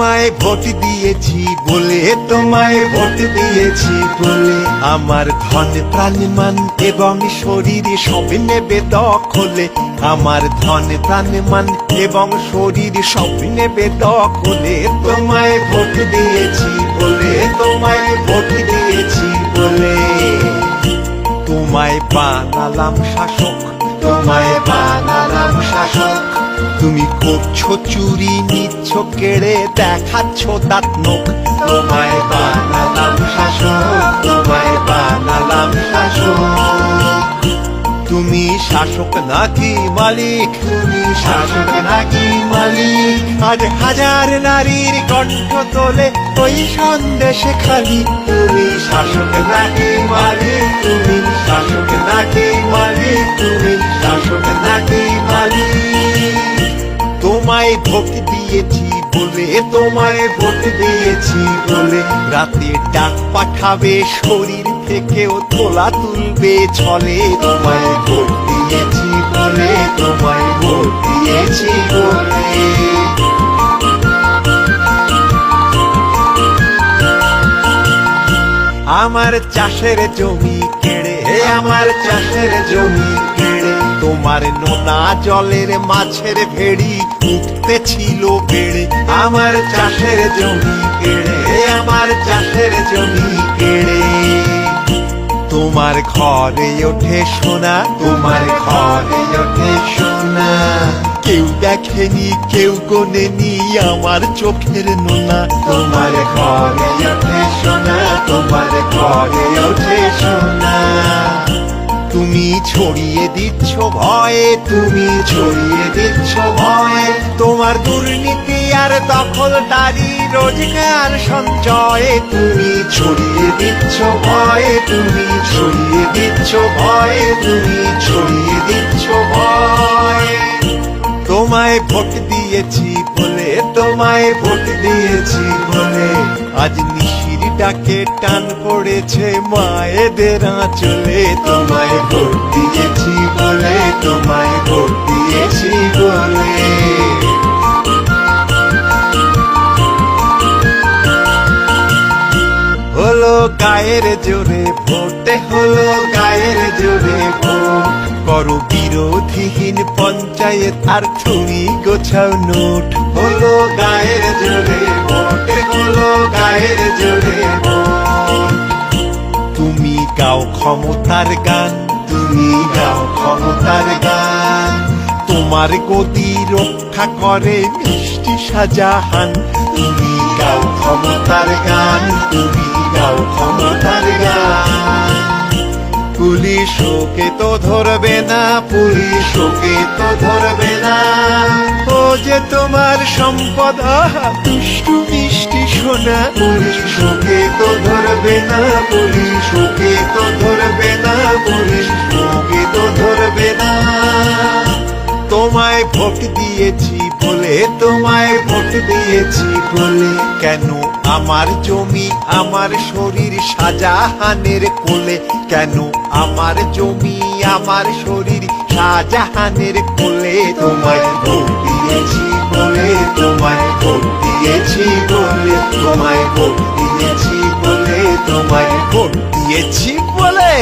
তোমায় ভোট দিয়েছি বলে, তোমায় ভোট দিয়েছি বলে। আমার ধন প্রাণ মান এবং শরীর সব নেবে দখলে। আমার ধন প্রাণ মান এবং শরীর সব নেবে দখলে। তোমায় ভোট দিয়েছি বলে, তোমায় ভোট দিয়েছি বলে। তোমায় বানালাম শাসক, তোমায় বানালাম তুমি করছ চুরি, নিচ্ছ কেড়ে, দেখাচ্ছ দাঁত নোখ তোমায় বানালাম শাসক, তোমায় বানালাম শাসক। তুমি শাসক নাকি মালিক? তুমি শাসক নাকি মালিক? আজ হাজার নারীর কণ্ঠ তোলে ওই সন্দেশে খালি। তুমি শাসক নাকি মালিক? তুমি শাসক নাকি মালিক? তুমি শাসক নাকি তোমায় ভোট দিয়েছি বলে, তোমায় ভোট দিয়েছি বলে। রাতে ডাক পাঠাবে, শরীর থেকেও তোলা তুলবে, ছলে তোমায় ভোট দিয়েছি বলে, তোমায় ভোট দিয়েছি বলে। আমার চাষের জমি কেড়ে, আমার চাষের জমি কেড়ে তোমার নোনা জলের মাছের ভেড়ি উঠতে ছিল বেড়ে। আমার চাষের জমি কেড়ে, আমার চাষের জমি কেড়ে। তোমার ঘরে ওঠে সোনা, তোমার ঘরে ওঠে সোনা। কেউ দেখেনি, কেউ গোনেনি আমার চোখের নোনা। তোমার ঘরে ওঠে সোনা, তোমার ঘরে ওঠে সোনা। ছড়িয়ে দিচ্ছ ভয়ে, তুমি ছড়িয়ে দিচ্ছ ভয়ে। তোমার দুর্নীতি আর দখল দখলদারি রোজগার সঞ্চয়ে তুমি ছড়িয়ে দিচ্ছ ভয়ে, তুমি ছড়িয়ে দিচ্ছ ভয়ে, তুমি ছড়িয়ে দিচ্ছ ভয়। তোমায় ভোট দিয়েছি বলে, তোমায় ভোট দিয়েছি বলে, আজ নিশির ডাকে টান পড়েছে মায়েদের আঁচলে। তোমায় ভোট দিয়েছি বলে তোমায় ভোট দিয়েছি বলে। হলো গায়ের জোরে, ভোটে হলো গায়ের জোরে ভোট। করো বিরোধীহীন পঞ্চায়েত, আর তুমি গোছাও নোট। হলো গায়ের জোরে, ভোটে হলো গায়ের জোরে তুমি গাও ক্ষমতার গান, তুমি গাও ক্ষমতার গান। তোমার গতি রক্ষা করে মিষ্টি সাজাহান তুমি গাও ক্ষমতার গান, তুমি গাও ক্ষমতার গান। পুলিশ ওকে তো ধরবে না পুলিশ ওকে তো ধরবে না। ও যে তোমার সম্পদ দুষ্টু মিষ্টি সোনা পুলিশ ওকে তো ধরবে না পুলিশ তোমায় ভোট দিয়েছি বলে, তোমায় ভোট দিয়েছি বলে। কেন আমার জমি, আমার শরীর সাজাহানের কোলে? কেন আমার জমি, আমার শরীর শাহজাহানের কোলে? তোমায় ভোট দিয়েছি বলে, তোমায় ভোট দিয়েছি বলে। তোমায় ভোট দিয়েছি বলে, তোমায় ভোট দিয়েছি বলে।